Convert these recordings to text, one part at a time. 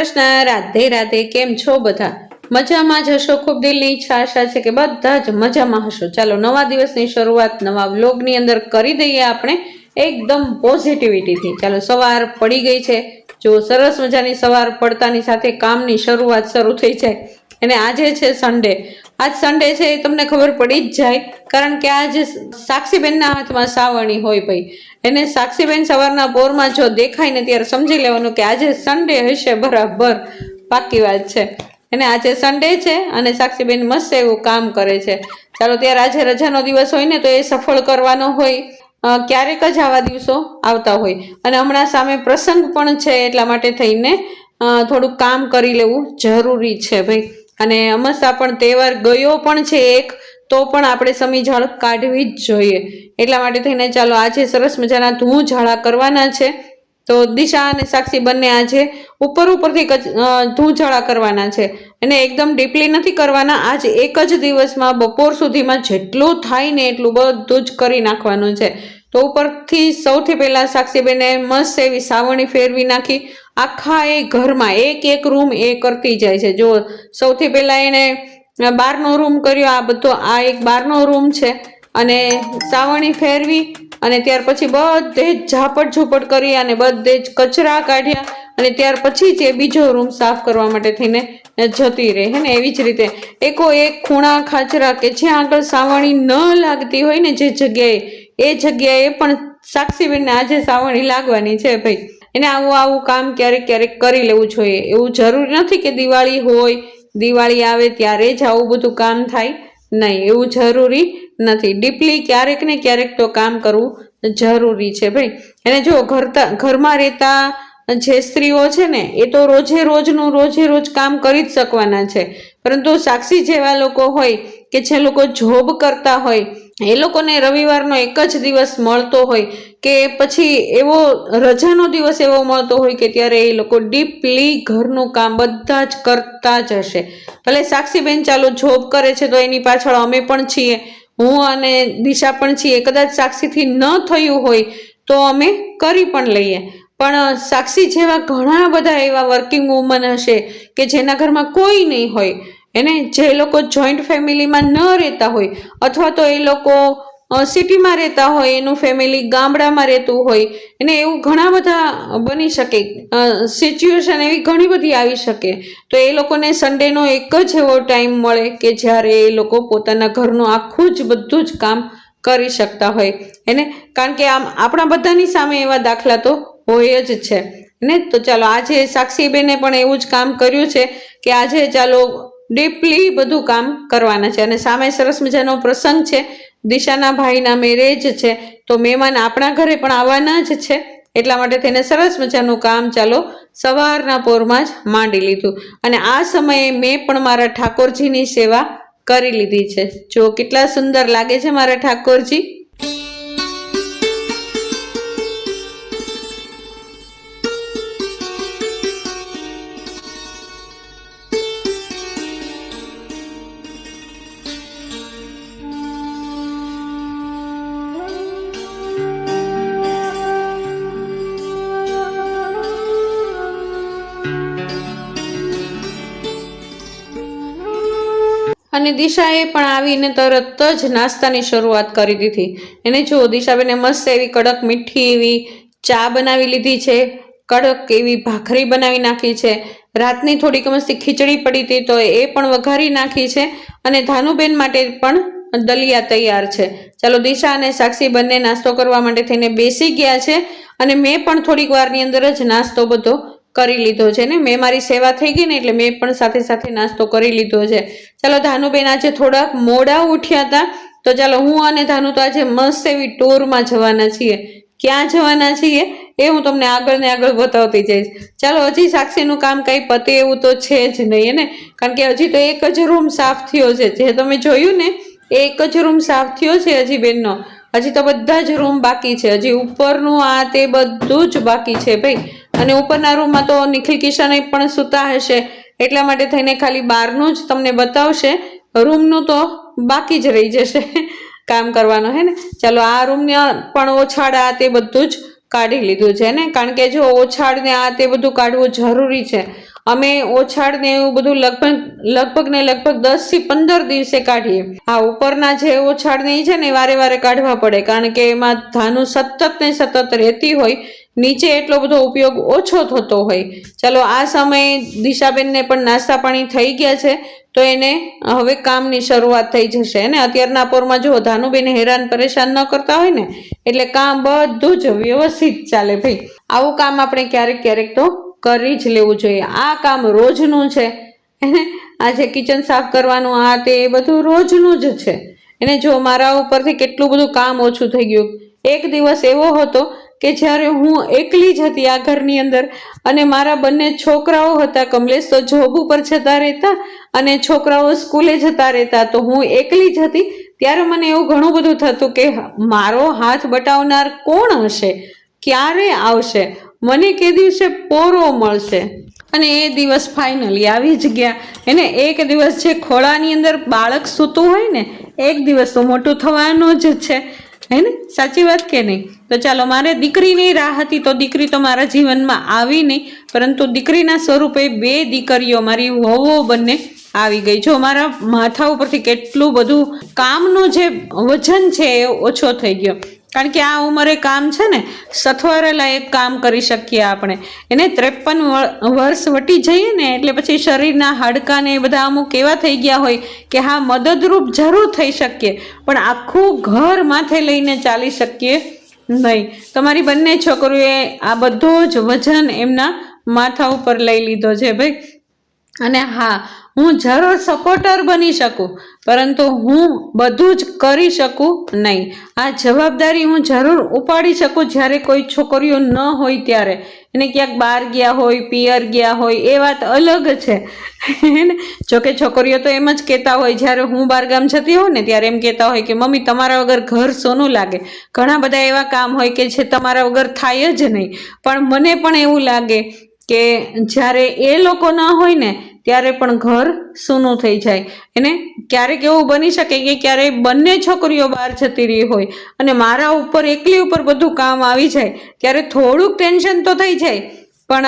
કૃષ્ણ રાધે રાધે, કેમ છો બધા? મજામાં જ હશો? ખૂબ દિલની ઈચ્છા, આશા છે કે બધા જ મજામાં હશો. ચાલો, નવા દિવસની શરૂઆત નવા વ્લોગની અંદર કરી દઈએ આપણે એકદમ પોઝિટિવિટીથી. ચાલો, સવાર પડી ગઈ છે. જો સરસ મજાની સવાર પડતાની સાથે કામની શરૂઆત શરૂ થઈ જાય. અને આજે છે સન્ડે આજ સન્ડે છે એ તમને ખબર પડી જ જાય, કારણ કે આજ સાક્ષીબેનના હાથમાં સાવણી હોય ભાઈ. એને સાક્ષીબેન સવારના પોરમાં જો દેખાય ને ત્યારે સમજી લેવાનું કે આજે સન્ડે હશે બરાબર. પાકી વાત છે. એને આજે સન્ડે છે અને સાક્ષીબેન મસ્ત એવું કામ કરે છે. ચાલો ત્યારે આજે રજાનો દિવસ હોય ને તો એ સફળ કરવાનો હોય. ક્યારેક જ આવા દિવસો આવતા હોય. અને હમણાં સામે પ્રસંગ પણ છે એટલા માટે થઈને થોડુંક કામ કરી લેવું જરૂરી છે ભાઈ. અને અમસ્તા પણ તહેવાર ગયો પણ છે એક. તો પણ આપણે સમી ઝાડ કાઢવી જ જોઈએ. એટલા માટે થઈને ચાલો આજે સરસ મજાના ધૂ ઝાડા કરવાના છે. તો દિશા અને સાક્ષી બંને આજે ઉપર ઉપરથી ધૂ ઝાડા કરવાના છે. અને એકદમ ડીપલી નથી કરવાના. આજ એક જ દિવસમાં બપોર સુધીમાં જેટલું થાય ને એટલું બધું જ કરી નાખવાનું છે. તો ઉપરથી સૌથી પહેલાં સાક્ષીબેને મસ્ત એવી સાવણી ફેરવી નાખી. આખા એ ઘરમાં એક એક રૂમ એ કરતી જાય છે. જો સૌથી પહેલાં એને બારનો રૂમ કર્યો, આ બધો, આ એક બારનો રૂમ છે. અને સાવણી ફેરવી અને ત્યાર પછી બધે જ ઝાપટ ઝૂપટ કરી અને બધે જ કચરા કાઢ્યા અને ત્યાર પછી જ એ બીજો રૂમ સાફ કરવા માટે થઈને જતી રહે, હે ને? એવી જ રીતે. એકો એક ખૂણા ખાચરા કે જ્યાં આગળ સાવણી ન લાગતી હોય ને જે જગ્યાએ, એ જગ્યાએ પણ સાક્ષીબેનને આજે સાવણી લાગવાની છે ભાઈ. એને આવું આવું કામ ક્યારેક ક્યારેક કરી લેવું જોઈએ. એવું જરૂરી નથી કે દિવાળી હોય દિવાળી આવે ત્યારે જ આવું બધું કામ થાય. નહીં, એવું જરૂરી નથી. ડીપલી ક્યારેક ને ક્યારેક તો કામ કરવું જરૂરી છે ભાઈ. અને જો ઘરતા ઘરમાં રહેતા જે સ્ત્રીઓ છે ને, એ તો રોજે રોજનું રોજે રોજ કામ કરી જ શકવાના છે. પરંતુ સાક્ષી જેવા લોકો હોય કે જે લોકો જોબ કરતા હોય એ લોકોને રવિવારનો એક જ દિવસ મળતો હોય કે પછી એવો રજાનો દિવસ એવો મળતો હોય કે ત્યારે એ લોકો ડીપલી ઘરનું કામ બધા જ કરતા જ હશે. ભલે સાક્ષીબેન ચાલો જોબ કરે છે તો એની પાછળ અમે પણ છીએ, હું અને દિશા પણ છીએ. કદાચ સાક્ષીથી ન થયું હોય તો અમે કરી પણ લઈએ. પણ સાક્ષી જેવા ઘણા બધા એવા વર્કિંગ વુમન હશે કે જેના ઘરમાં કોઈ નહીં હોય. એને જે લોકો જોઈન્ટ ફેમિલીમાં ન રહેતા હોય, અથવા તો એ લોકો સિટીમાં રહેતા હોય, એનું ફેમિલી ગામડામાં રહેતું હોય, એને એવું ઘણા બધા બની શકે સિચ્યુએશન એવી ઘણી બધી આવી શકે. તો એ લોકોને સન્ડેનો એક જ એવો ટાઈમ મળે કે જ્યારે એ લોકો પોતાના ઘરનું આખું જ બધું જ કામ કરી શકતા હોય. એને, કારણ કે આમ આપણા બધાની સામે એવા દાખલા તો હોય જ છે. ને તો ચાલો આજે સાક્ષીબેને પણ એવું જ કામ કર્યું છે કે આજે ચાલો ડીપલી બધું કામ કરવાના છે. અને સામે સરસ મજાનો પ્રસંગ છે. દિશાના ભાઈના મેરેજ છે. તો મહેમાન આપણા ઘરે પણ આવવાના જ છે. એટલા માટે તેને સરસ મજાનું કામ ચાલો સવારના પોરમાં જ માંડી લીધું. અને આ સમયે મેં પણ મારા ઠાકોરજીની સેવા કરી લીધી છે. જો કેટલા સુંદર લાગે છે મારા ઠાકોરજી. અને દિશાએ પણ આવીને તરત જ નાસ્તાની શરૂઆત કરી દીધી. એને જો દિશાબેને મસ્ત એવી કડક મીઠી એવી ચા બનાવી લીધી છે, કડક એવી ભાખરી બનાવી નાખી છે. રાતની થોડીક મસ્તી ખીચડી પડી હતી તો એ પણ વઘારી નાખી છે અને ધાનુબેન માટે પણ દલિયા તૈયાર છે. ચાલો, દિશા અને સાક્ષી બંને નાસ્તો કરવા માટે થઈને બેસી ગયા છે અને મેં પણ થોડીક વારની અંદર જ નાસ્તો બધો કરી લીધો છે ને? મેં મારી સેવા થઈ ગઈ ને એટલે મેં પણ સાથે સાથે નાસ્તો કરી લીધો છે. ચાલો, ધાનુબેન આજે થોડાક મોડા ઉઠ્યા હતા. તો ચાલો, હું અને ધાનુ તો આજે મસ્ત એવી ટૂરમાં જવાના છીએ. ક્યાં જવાના છીએ એ હું તમને આગળ ને આગળ બતાવતી જઈશ. ચાલો, હજી સાક્ષીનું કામ કંઈ પતે એવું તો છે જ નહીં ને? કારણ કે હજી તો એક જ રૂમ સાફ થયો છે. જે તમે જોયું ને, એક જ રૂમ સાફ થયો છે હજી બેનનો. હજી તો બધા જ રૂમ બાકી છે. હજી ઉપરનું આ તે બધું જ બાકી છે, ભાઈ. અને ઉપરના રૂમમાં તો નિખિલ કિશન પણ સૂતા હશે. એટલા માટે થઈને ખાલી બહારનું જ તમને બતાવશે. રૂમનું તો બાકી જ રહી જશે. કામ કરવાનું, હે ને? ચાલો, આ રૂમને પણ ઓછાડા તે બધું જ કાઢી લીધું છે ને? કારણ કે જો ઓછાડ ને આ તે બધું કાઢવું જરૂરી છે અમે ઓછાડ ને એવું બધું લગભગ લગભગ ને લગભગ દસથી પંદર દિવસે કાઢીએ. આ ઉપરના જે ઓછાડ ને છે ને વારે વારે કાઢવા પડે, કારણ કે એમાં ધાનું સતત ને સતત રહેતી હોય, નીચે એટલો બધો ઉપયોગ ઓછો થતો હોય. ચાલો, આ સમયે દિશાબેનને પણ નાસ્તા પાણી થઈ ગયા છે, તો એને હવે કામની શરૂઆત થઈ જશે અને અત્યારના પોરમાં જો ધાનુબેન હેરાન પરેશાન ન કરતા હોય ને, એટલે કામ બધું જ વ્યવસ્થિત ચાલે ભાઈ. આવું કામ આપણે ક્યારેક ક્યારેક તો કરી જ લેવું જોઈએ. આ કામ રોજનું છે. એને જે કિચન સાફ કરવાનું, આ તે એ બધું રોજનું જ છે. એને જો મારા ઉપરથી કેટલું બધું કામ ઓછું થઈ ગયું. એક દિવસ એવો હતો કે જ્યારે હું એકલી જ હતી આ ઘરની અંદર અને મારા બંને છોકરાઓ હતા કમલેશ તો જોબ ઉપર જતા રહેતા અને છોકરાઓ સ્કૂલે જતા રહેતા તો હું એકલી જ હતી. ત્યારે મને એવું ઘણું બધું થતું કે મારો હાથ બટાવનાર કોણ હશે? ક્યારે આવશે? મને કે દિવસે પોરો મળશે. અને એ દિવસ ફાઇનલી આવી જ ગયા. એને એક દિવસ જે ખોળાની અંદર બાળક સૂતું હોય ને, એક દિવસ તો મોટું થવાનું જ છે. હે ને? સાચી વાત કે નહીં? તો ચાલો, મારે દીકરીની રાહ હતી તો દીકરી તો મારા જીવનમાં આવી નહીં. પરંતુ દીકરીના સ્વરૂપે બે દીકરીઓ મારી વહુઓ બંને આવી ગઈ. જો મારા માથા ઉપરથી કેટલું બધું કામનું જે વજન છે એ ઓછો થઈ ગયો. કારણ કે આ ઉંમરે કામ છે ને, સથવારેલા એક કામ કરી શકીએ આપણે. એને ત્રેપન વર્ષ વટી જઈએ ને, એટલે પછી શરીરના હાડકાને બધા અમુક એવા થઈ ગયા હોય કે હા, મદદરૂપ જરૂર થઈ શકીએ. પણ આખું ઘર માથે લઈને ચાલી શકીએ નહીં. તમારી બંને છોકરીઓએ આ બધો જ વજન એમના માથા ઉપર લઈ લીધો છે ભાઈ. અને હા હું જરૂર સપોર્ટર બની શકું, પરંતુ હું બધું જ કરી શકું નહીં. આ જવાબદારી હું જરૂર ઉપાડી શકું જ્યારે કોઈ છોકરીઓ ન હોય ત્યારે. એને ક્યાંક બહાર ગયા હોય, પિયર ગયા હોય, એ વાત અલગ છે. જોકે છોકરીઓ તો એમ જ કહેતા હોય, જ્યારે હું બહારગામ જતી હોઉં ને ત્યારે એમ કહેતા હોય કે, મમ્મી, તમારા વગર ઘર સોનું લાગે. ઘણા બધા એવા કામ હોય કે જે તમારા વગર થાય જ નહીં. પણ મને પણ એવું લાગે કે જ્યારે એ લોકો ન હોય ને ત્યારે પણ ઘર સૂનું થઈ જાય. એને ક્યારેક એવું બની શકે કે ક્યારેય બંને છોકરીઓ બહાર જતી રહી હોય અને મારા ઉપર એકલી ઉપર બધું કામ આવી જાય, ત્યારે થોડુંક ટેન્શન તો થઈ જાય. પણ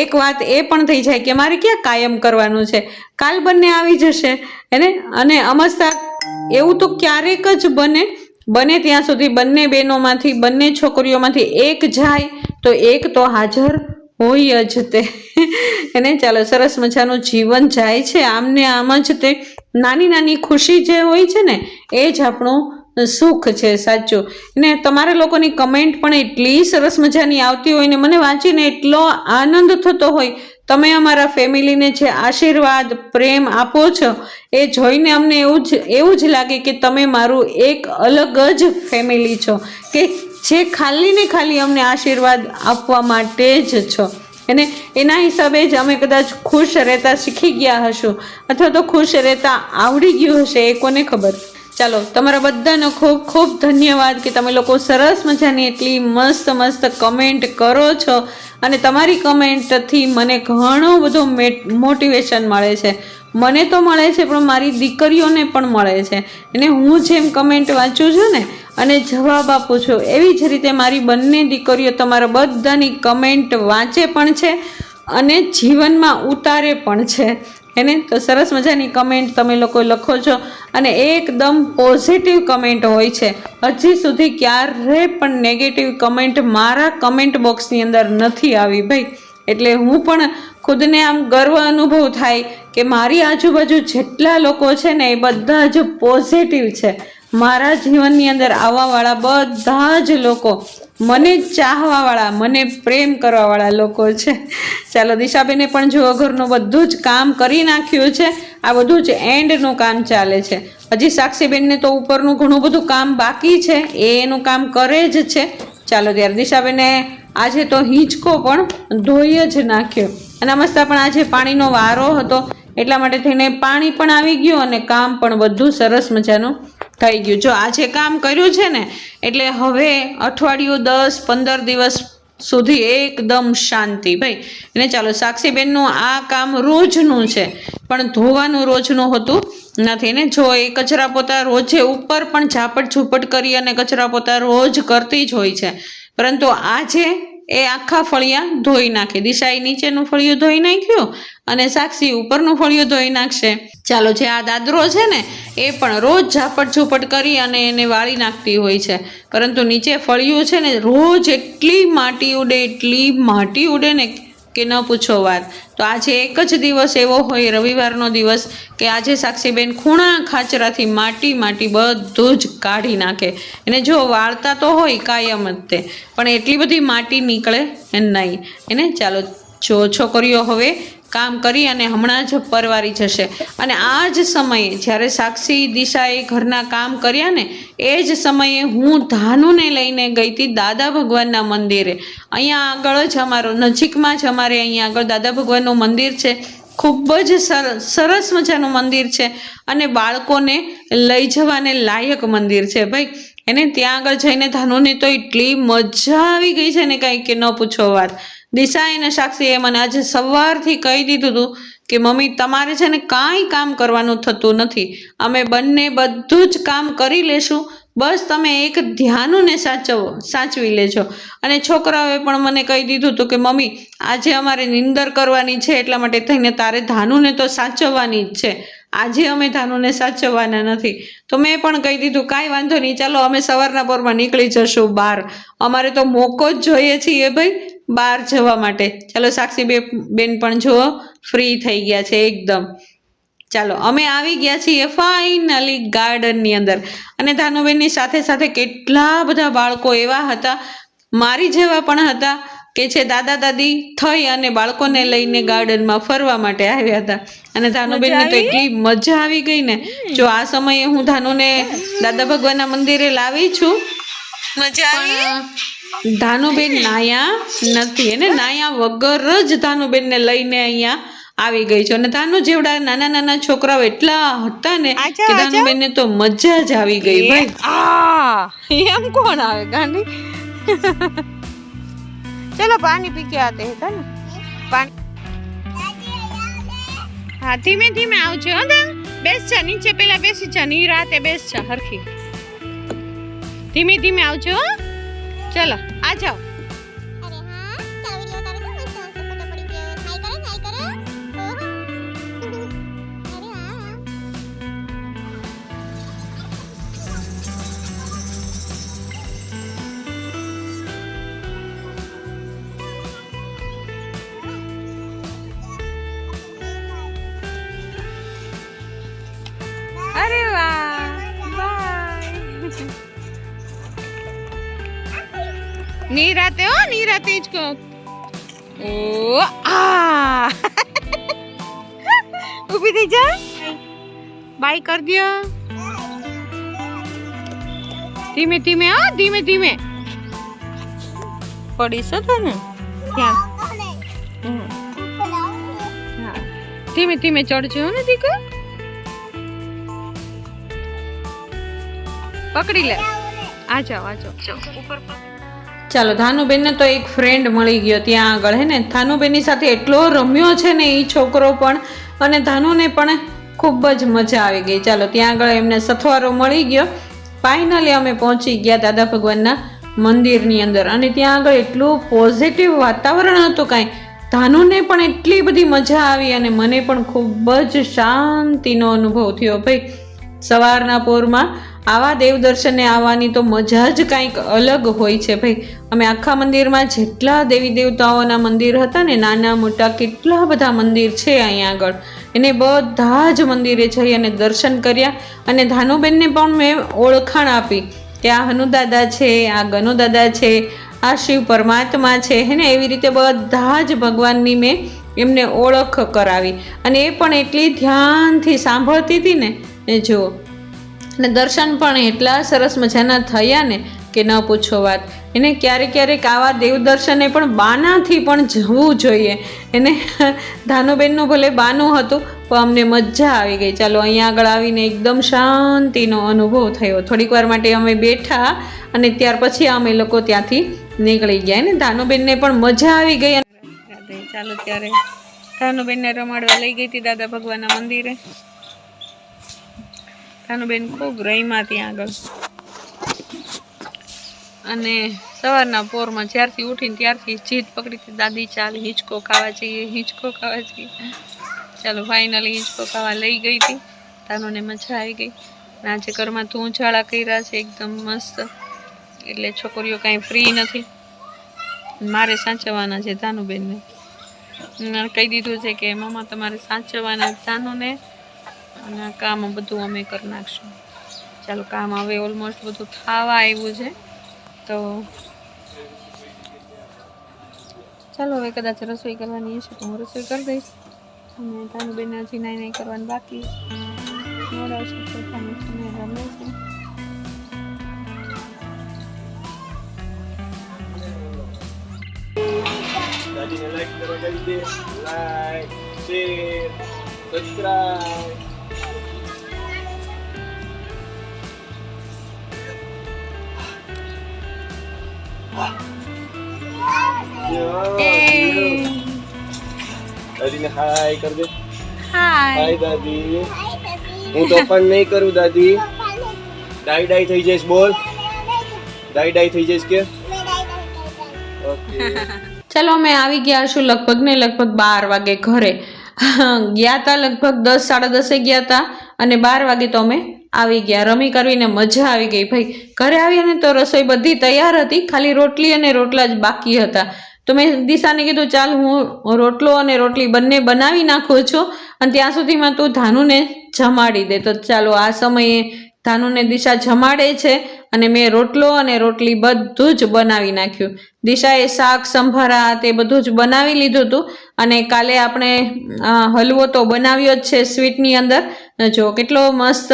એક વાત એ પણ થઈ જાય કે મારે ક્યાં કાયમ કરવાનું છે? કાલ બંને આવી જશે, એને, અને અમસ્તા, એવું તો ક્યારેક જ બને. બને ત્યાં સુધી બંને બહેનોમાંથી, બંને છોકરીઓમાંથી એક જાય તો એક તો હાજર હોય જ તે. એને ચાલો સરસ મજાનું જીવન જાય છે. આમને આમ જ તે નાની નાની ખુશી જે હોય છે ને, એ જ આપણું સુખ છે, સાચું. ને તમારા લોકોની કમેન્ટ પણ એટલી સરસ મજાની આવતી હોય ને, મને વાંચીને એટલો આનંદ થતો હોય. તમે અમારા ફેમિલીને જે આશીર્વાદ, પ્રેમ આપો છો, એ જોઈને અમને એવું જ એવું જ લાગે કે તમે મારું એક અલગ જ ફેમિલી છો. કે જે ખાલી ને ખાલી અમને આશીર્વાદ આપવા માટે જ છો. અને એના હિસાબે જ અમે કદાચ ખુશ રહેતા શીખી ગયા હશું, અથવા તો ખુશ રહેતા આવડી ગયું હશે એ કોને ખબર? ચાલો, તમારા બધાનો ખૂબ ખૂબ ધન્યવાદ કે તમે લોકો સરસ મજાની એટલી મસ્ત મસ્ત કમેન્ટ કરો છો. અને તમારી કમેન્ટથી મને ઘણો બધો મોટિવેશન મળે છે. મને તો મળે છે, પણ મારી દીકરીઓને પણ મળે છે. અને હું જેમ કમેન્ટ વાંચું છું ને, અને જવાબ આપું છું, એવી જ રીતે મારી બંને દીકરીઓ તમારા બધાની કમેન્ટ વાંચે પણ છે અને જીવનમાં ઉતારે પણ છે. એને? તો સરસ મજાની કમેન્ટ તમે લોકો લખો છો. અને એકદમ પોઝિટિવ કમેન્ટ હોય છે. હજી સુધી ક્યારે પણ નેગેટિવ કમેન્ટ મારા કમેન્ટ બોક્સની અંદર નથી આવી ભાઈ. એટલે હું પણ ખુદને આમ ગર્વ અનુભવ થાય કે મારી આજુબાજુ જેટલા લોકો છે ને, એ બધા જ પોઝિટિવ છે. મારા જીવનની અંદર આવવાવાળા બધા જ લોકો મને ચાહવાવાળા, મને પ્રેમ કરવાવાળા લોકો છે. ચાલો, દિશાબેને પણ જો ઘરનું બધું જ કામ કરી નાખ્યું છે, આ બધું જ એન્ડનું કામ ચાલે છે. હજી સાક્ષીબેનને તો ઉપરનું ઘણું બધું કામ બાકી છે, એ એનું કામ કરે જ છે. ચાલો, ત્યારે દિશાબેને આજે તો હિંચકો પણ ધોઈ જ નાખ્યો. અને મસ્ત પણ આજે પાણીનો વારો હતો, એટલા માટે થઈને પાણી પણ આવી ગયું અને કામ પણ બધું સરસ મજાનું થઈ ગયું. જો આજે કામ કર્યું છે ને, એટલે હવે અઠવાડિયું દસ પંદર દિવસ સુધી એકદમ શાંતિ, ભાઈ. એને ચાલો, સાક્ષીબેનનું આ કામ રોજનું છે, પણ ધોવાનું રોજનું હોતું નથી ને? જો એ કચરા પોતા રોજે ઉપર પણ ઝાપટ ઝૂપટ કરી અને કચરા પોતા રોજ કરતી જ હોય છે. પરંતુ આજે એ આખા ફળિયા ધોઈ નાખે. દિશાએ નીચેનું ફળિયું ધોઈ નાખ્યું અને સાક્ષી ઉપરનું ફળિયું ધોઈ નાખશે. ચાલો જે આ દાદરો છે ને, એ પણ રોજ ઝાપટ ઝૂપટ કરી અને એને વાળી નાખતી હોય છે. પરંતુ નીચે ફળિયું છે ને, રોજ એટલી માટી ઉડે, એટલી માટી ઉડે ને કે ન પૂછો વાત. તો આજે એક જ દિવસ એવો હોય, રવિવારનો દિવસ, કે આજે સાક્ષીબેન ખૂણા ખાચરાથી માટી માટી બધું જ કાઢી નાખે. એને જો વાળતા તો હોય કાયમ જ તે, પણ એટલી બધી માટી નીકળે નહીં. એને ચાલો, જો છોકરીઓ હવે કામ કરી અને હમણાં જ પરવારી જશે. અને આ જ સમયે જ્યારે સાક્ષી દિશાએ ઘરના કામ કર્યા ને, એ જ સમયે હું ધાનુને લઈને ગઈ હતી દાદા ભગવાનના મંદિરે. અહીંયા આગળ જ અમારો, નજીકમાં જ અમારે અહીંયા આગળ દાદા ભગવાનનું મંદિર છે. ખૂબ જ સર- સરસ મજાનું મંદિર છે અને બાળકોને લઈ જવાને લાયક મંદિર છે ભાઈ. એને ત્યાં આગળ જઈને ધાનુને તો એટલી મજા આવી ગઈ છે ને કાંઈ કે ન પૂછો વાત. દિશા અને સાક્ષીએ મને આજે સવારથી કહી દીધું હતું કે, મમ્મી, તમારે છે ને કાંઈ કામ કરવાનું થતું નથી. અમે બંને બધું જ કામ કરી લેશું. બસ તમે એક ધ્યાનુને સાચવો, સાચવી લેજો. અને છોકરાઓએ પણ મને કહી દીધું હતું કે, મમ્મી, આજે અમારે નિંદર કરવાની છે, એટલા માટે થઈને તારે ધાનુને તો સાચવવાની જ છે. આજે અમે ધાનુને સાચવવાના નથી. તો મેં પણ કહી દીધું, કાંઈ વાંધો નહીં, ચાલો અમે સવારના પોરમાં નીકળી જશું બહાર. અમારે તો મોકો જ જોઈએ છીએ ભાઈ, બહાર જવા માટે. ચાલો સાક્ષી બે બેન પણ જુઓ, ફ્રી થઈ ગયા છે એકદમ. ચાલો, અમે આવી ગયા છીએ ફાઇનલી ગાર્ડનની અંદર. અને ધાનુબેનની સાથે સાથે કેટલા બધા બાળકો એવા હતા, મારી જેવા પણ હતા. કે છે દાદા દાદી થઈ અને બાળકોને લઈને ગાર્ડનમાં ફરવા માટે આવ્યા હતા. અને ધાનુબેન તો એટલી મજા આવી ગઈ ને. જો આ સમયે હું ધાનુને દાદા ભગવાનના મંદિરે લાવી છું. મજા આવી? ધાનુબેન નાયા નથી. એને નાયા વગર જ ધાનુબેનને લઈને અહીંયા આવી ગઈ છે. અને ધાનુ જેવડા નાના નાના છોકરાઓ એટલા હતા ને કે ધાનુબેનને તો મજા જ આવી ગઈ ભાઈ. એમ કોણ આવે ગાંડી चलो पानी पी के आते हैं था ना पानी हाँ धीमे धीमे આવજો હો દા બેસ જા નીચે પેલા બેસી જા ની રાતે બેસ જા હરખી ધીમે ધીમે આવજો હો. ચલો આ જાઓ નીરાતે હો નીરાતે જ કહો ઓ આ ઊભી થઈ જા બાય કર દ્યો ધીમે ધીમે હો ધીમે ધીમે પડીશ હો તને ધ્યાન હમ. હા ધીમે ધીમે ચડજો હો ને દીકરો પકડી લે આ જાઓ આ જાઓ ઉપર ચાલો, ધાનુબેનને તો એક ફ્રેન્ડ મળી ગયો ત્યાં આગળ, હે ને? થાનુબેનની સાથે એટલો રમ્યો છે ને એ છોકરો પણ, અને ધાનુને પણ ખૂબ જ મજા આવી ગઈ. ચાલો, ત્યાં આગળ એમને સથવારો મળી ગયો. ફાઇનલી અમે પહોંચી ગયા દાદા ભગવાનના મંદિરની અંદર, અને ત્યાં આગળ એટલું પોઝિટિવ વાતાવરણ હતું કાંઈ. ધાનુને પણ એટલી બધી મજા આવી, અને મને પણ ખૂબ જ શાંતિનો અનુભવ થયો. ભાઈ સવારના પોરમાં આવા દેવદર્શને આવવાની તો મજા જ કાંઈક અલગ હોય છે ભાઈ. અમે આખા મંદિરમાં જેટલા દેવી દેવતાઓના મંદિર હતા ને, નાના મોટા કેટલા બધા મંદિર છે અહીંયા આગળ. એને બધા જ મંદિરે જઈ અને દર્શન કર્યા અને ધાનુબેનને પણ મેં ઓળખાણ આપી કે આ હનુદાદા છે, આ ગનુદાદા છે, આ શિવ પરમાત્મા છે, હે ને? એવી રીતે બધા જ ભગવાનની મેં એમને ઓળખ કરાવી. અને એ પણ એટલી ધ્યાનથી સાંભળતી હતી ને એ જુઓ. અને દર્શન પણ એટલા સરસ મજાના થયા ને કે ન પૂછો વાત. એને ક્યારેક ક્યારેક આવા દેવદર્શને પણ બાનાથી પણ જવું જોઈએ. એને ધાનુબેનનું ભલે બાનું હતું, પણ અમને મજા આવી ગઈ. ચાલો અહીંયા આગળ આવીને એકદમ શાંતિનો અનુભવ થયો. થોડીક વાર માટે અમે બેઠા અને ત્યાર પછી અમે લોકો ત્યાંથી નીકળી ગયા. ને ધાનુબેનને પણ મજા આવી ગઈ. ચાલો ત્યારે ધાનુબેનને રમાડવા લઈ ગઈ હતી દાદા ભગવાનના મંદિરે. ધાનુબેન ખૂબ રહીમાં ત્યાં આગળ. અને સવારના પોરમાં જ્યારથી ઉઠીને ત્યારથી જીત પકડી હતી દાદી, ચાલ હિંચકો ખાવા જઈએ, હિંચકો ખાવા જઈએ. ચાલો ફાઇનલી હિંચકો ખાવા લઈ ગઈ હતી. તાનુને મજા આવી ગઈ. અને આજે ઘરમાં ઝાડા કર્યા છે, એકદમ મસ્ત. એટલે છોકરીઓ કાંઈ ફ્રી નથી. મારે સાચવવાના છે ધાનુબેનને કહી દીધું છે કે મમ્મા તમારે સાચવવાના ધાનુને અને આ કામ બધું અમે કરી નાખશું. ચાલો, કામ હવે ઓલમોસ્ટ બધું થવા આવ્યું છે. તો ચાલો, હવે કદાચ રસોઈ કરવાની હશે તો હું રસોઈ કરી દઈશ. અને બેન હજી નાઈ નાઈ કરવાનું બાકી. છે લાઈક કરો જલ્દી લાઈક શેર સબસ્ક્રાઇબ દાદીને હાય કર હાય હાય દાદી. હું તોફાન નહીં કરું દાદી. ડાઈ ડાઈ થઈ જઈશ બોલ. ડાઈ ડાઈ થઈ જઈશ. કે? ચલો ચાલો અમે આવી ગયા છું લગભગ ને લગભગ બાર વાગે ઘરે. ગયા હતા લગભગ દસ સાડા દસે ગયા હતા અને બાર વાગે તો અમે આવી ગયા, રમી કરવીને મજા આવી ગઈ. ભાઈ, ઘરે આવીને તો રસોઈ બધી તૈયાર હતી, ખાલી રોટલી અને રોટલા જ બાકી હતા. તો મેં દિશાને કીધું, ચાલ, હું રોટલો અને રોટલી બંને બનાવી નાખું છું અને ત્યાં સુધીમાં તું ધાનુને જમાડી દે. તો ચાલો, આ સમયે ધાનુને દિશા જમાડે છે અને મેં રોટલો અને રોટલી બધું જ બનાવી નાખ્યું. દિશાએ શાક, સંભારા, તે બધું જ બનાવી લીધું હતું અને કાલે આપણે હલવો તો બનાવ્યો જ છે સ્વીટની અંદર. જો, કેટલો મસ્ત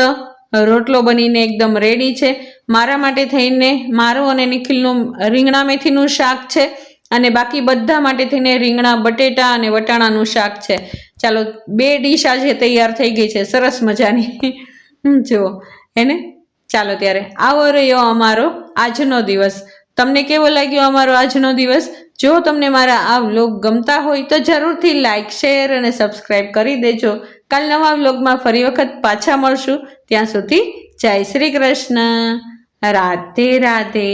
રોટલો બનીને એકદમ રેડી છે. મારા માટે થઈને મારું અને નિખિલનું રીંગણા મેથીનું શાક છે અને બાકી બધા માટે થઈને રીંગણા, બટેટા અને વટાણાનું શાક છે. ચાલો, બે ડીશ આજે તૈયાર થઈ ગઈ છે. સરસ મજાની. જુઓ. એને ચાલો ત્યારે આવો રહ્યો અમારો આજનો દિવસ. તમને કેવો લાગ્યો અમારો આજનો દિવસ? જો તમને મારા આ વ્લોગ ગમતા હોય તો જરૂરથી લાઇક શેર અને સબસ્ક્રાઈબ કરી દેજો. કાલ નવા વ્લોગમાં ફરી વખત પાછા મળશું. ત્યાં સુધી જય શ્રી કૃષ્ણ. રાધે રાધે.